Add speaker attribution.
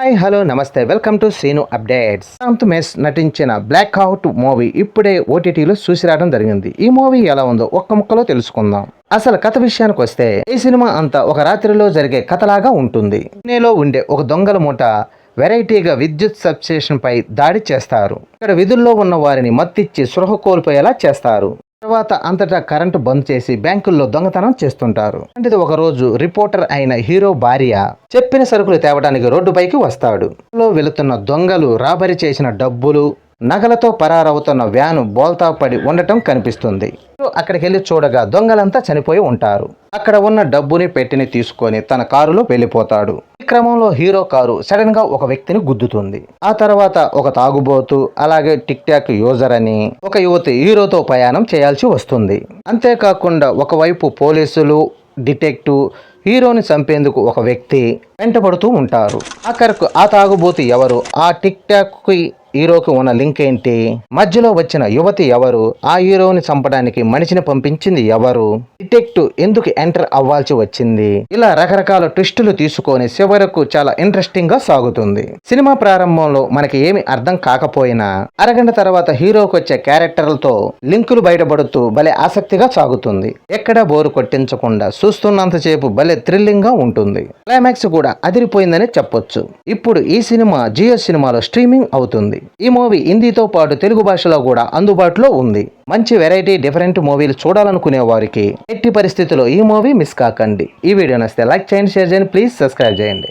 Speaker 1: Hi hello namaste. Welcome to Seenu updates. Shanth మెస్ నటించిన black out movie ఇప్పుడే ఓటీటీలో చూసి రావడం జరిగింది. ఈ మూవీ ఎలా ఉందో ఒక్క ముక్కలో తెలుసుకుందాం. అసలు కథ విషయానికి వస్తే ఈ సినిమా అంతా ఒక రాత్రిలో జరిగే కథలాగా ఉంటుంది. పూణేలో ఉండే ఒక దొంగల మూట వెరైటీగా విద్యుత్ సబ్స్టేషన్ పై దాడి చేస్తారు. ఇక్కడ విధుల్లో ఉన్న వారిని మత్తిచ్చి సృహ కోల్పోయేలా చేస్తారు. తర్వాత అంతటా కరెంటు బంద్ చేసి బ్యాంకుల్లో దొంగతనం చేస్తుంటారు. అంటే ఒక రోజు రిపోర్టర్ అయిన హీరో భార్య చెప్పిన సరుకులు తేవడానికి రోడ్డుపైకి వస్తాడు. లో వెళుతున్న దొంగలు రాబరి చేసిన డబ్బులు నగలతో పరారవుతున్న వ్యాను బోల్తా పడి ఉండటం కనిపిస్తుంది. అక్కడికి వెళ్ళి చూడగా దొంగలంతా చనిపోయి ఉంటారు. అక్కడ ఉన్న డబ్బుని పెట్టిని తీసుకొని తన కారులో వెళ్ళిపోతాడు. క్రమంలో హీరో కారు సడన్గా ఒక వ్యక్తిని గుద్దుతుంది. ఆ తర్వాత ఒక తాగుబోతు అలాగే టిక్ టాక్ యూజర్ అని ఒక యువతి హీరోతో ప్రయాణం చేయాల్సి వస్తుంది. అంతేకాకుండా ఒకవైపు పోలీసులు డిటెక్టివ్ హీరోని చంపేందుకు ఒక వ్యక్తి వెంటబడుతూ ఉంటారు. ఆఖరకు ఆ తాగుబోతు ఎవరు? ఆ టిక్ టాక్కి హీరోకు ఉన్న లింక్ ఏంటి? మధ్యలో వచ్చిన యువతి ఎవరు? ఆ హీరోని చంపడానికి మనిషిని పంపించింది ఎవరు? డిటెక్టివ్ ఎందుకు ఎంటర్ అవ్వాల్సి వచ్చింది? ఇలా రకరకాల ట్విస్టులు తీసుకొని చివరకు చాలా ఇంట్రెస్టింగ్గా సాగుతుంది. సినిమా ప్రారంభంలో మనకి ఏమి అర్థం కాకపోయినా అరగంట తర్వాత హీరోకి వచ్చే క్యారెక్టర్లతో లింకులు బయటపడుతూ భలే ఆసక్తిగా సాగుతుంది. ఎక్కడ బోరు కొట్టించకుండా చూస్తున్నంతసేపు భలే థ్రిల్లింగ్గా ఉంటుంది. క్లైమాక్స్ కూడా అదిరిపోయిందని చెప్పొచ్చు. ఇప్పుడు ఈ సినిమా జియో సినిమాలో స్ట్రీమింగ్ అవుతుంది. ఈ మూవీ హిందీతో పాటు తెలుగు భాషలో కూడా అందుబాటులో ఉంది. మంచి వెరైటీ డిఫరెంట్ మూవీలు చూడాలనుకునే వారికి ఎట్టి పరిస్థితుల్లో ఈ మూవీ మిస్ కాకండి. ఈ వీడియో నచ్చితే లైక్ చేయండి షేర్ చేయండి ప్లీజ్ సబ్స్క్రైబ్ చేయండి.